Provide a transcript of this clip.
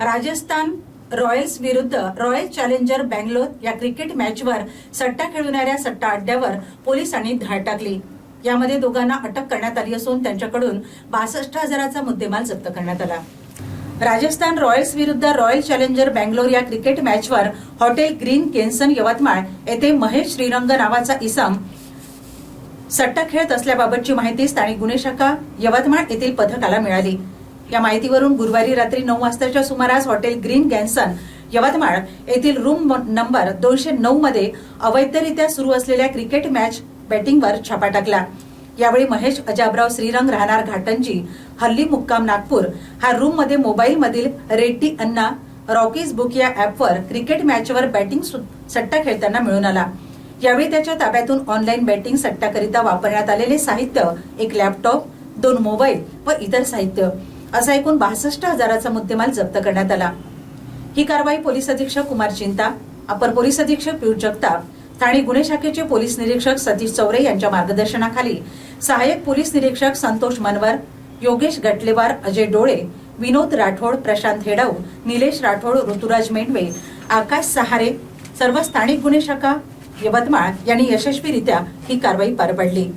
Rajasthan Royals विरुद्ध Royal Challenger Bangalore या cricket मॅचवर सट्टा खेळविणाऱ्या सट्टा अड्ड्यावर पोलिसांनी धाड टाकली. यामध्ये दोघांना अटक करण्यात आली असून त्यांच्याकडून बासष्ट हजाराचा मुद्देमाल जप्त करण्यात आला. राजस्थान रॉयल्स विरुद्ध रॉयल चॅलेंजर बँगलोर या क्रिकेट मॅचवर हॉटेल ग्रीन केन्सन यवतमाळ येथे महेश श्रीरंग नावाचा इसम सट्टा खेळत असल्याबाबतची माहिती स्थानिक गुन्हे शाखा यवतमाळ येथील पथकाला मिळाली. या माहितीवरून गुरुवारी रात्री नऊ वाजताच्या सुमारास हॉटेल ग्रीन गॅन्सन यवतमाळ येथील रूम नंबर दोनशे नऊ मध्ये अवैधरित्या सुरू असलेल्या क्रिकेट मॅच बॅटिंगवर छापा टाकला. यावेळी महेश अजाबराव श्रीरंग राहणार घाटंजी हल्ली मुक्काम नागपूर हा रूममध्ये मोबाईल मधील रेड्डी अण्णा रॉकीज बुक या ऍपवर क्रिकेट मॅचवर बॅटिंग सट्टा खेळताना मिळून आला. यावेळी त्याच्या ताब्यातून ऑनलाईन बॅटिंग सट्टाकरिता वापरण्यात आलेले साहित्य एक लॅपटॉप दोन मोबाईल व इतर साहित्य. असा एकूण बासष्ट हजाराचा मुद्देमाल जप्त करण्यात आला. ही कारवाई पोलीस अधीक्षक कुमार चिंता अपर पोलीस अधीक्षक पियुष जगताप ठाणे गुन्हे शाखेचे पोलीस निरीक्षक सतीश चौरे यांच्या मार्गदर्शनाखाली सहाय्यक पोलीस निरीक्षक संतोष मनवर योगेश गटलेवार अजय डोळे विनोद राठोड प्रशांत हेडाऊ निलेश राठोड ऋतुराज मेंढवे आकाश सहारे सर्व स्थानिक गुन्हे शाखा यवतमाळ यांनी यशस्वीरित्या ही कारवाई पार पडली.